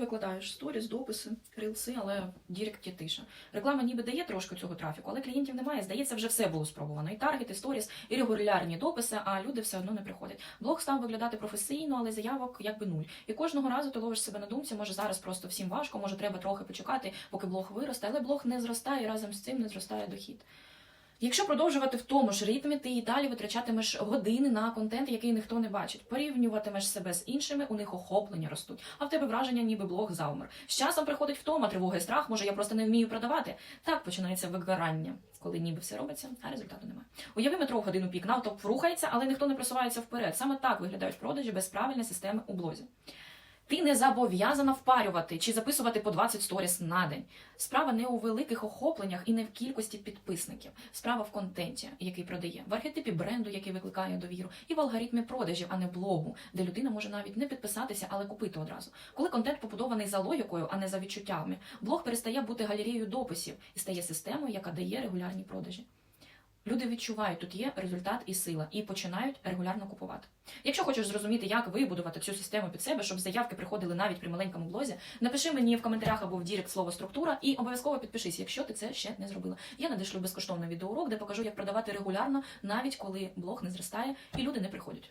викладаєш сторіс, дописи, рилси, але в Діректі тиша. Реклама ніби дає трошки цього трафіку, але клієнтів немає. Здається, вже все було спробувано. І таргет, і сторіс, і регулярні дописи, а люди все одно не приходять. Блог став виглядати професійно, але заявок якби нуль. І кожного разу ти ловиш себе на думці, може зараз просто всім важко, може треба трохи почекати, поки блог виросте, але блог не зростає разом з цим не зростає дохід. Якщо продовжувати в тому ж ритмі, ти і далі витрачатимеш години на контент, який ніхто не бачить. Порівнюватимеш себе з іншими, у них охоплення ростуть, а в тебе враження, ніби блог завмер. З часом приходить втома, тривога і страх, може я просто не вмію продавати. Так починається вигорання, коли ніби все робиться, а результату немає. Уяви метро годину пік, навтоп рухається, але ніхто не просувається вперед. Саме так виглядають продажі без правильної системи у блозі. Ти не зобов'язана впарювати чи записувати по 20 сторіс на день. Справа не у великих охопленнях і не в кількості підписників. Справа в контенті, який продає, в архетипі бренду, який викликає довіру, і в алгоритмі продажів, а не блогу, де людина може навіть не підписатися, але купити одразу. Коли контент побудований за логікою, а не за відчуттями, блог перестає бути галереєю дописів і стає системою, яка дає регулярні продажі. Люди відчувають, тут є результат і сила, і починають регулярно купувати. Якщо хочеш зрозуміти, як вибудувати цю систему під себе, щоб заявки приходили навіть при маленькому блозі, напиши мені в коментарях або в Дірект слово структура і обов'язково підпишись, якщо ти це ще не зробила. Я надішлю безкоштовний відеоурок, де покажу, як продавати регулярно, навіть коли блог не зростає і люди не приходять.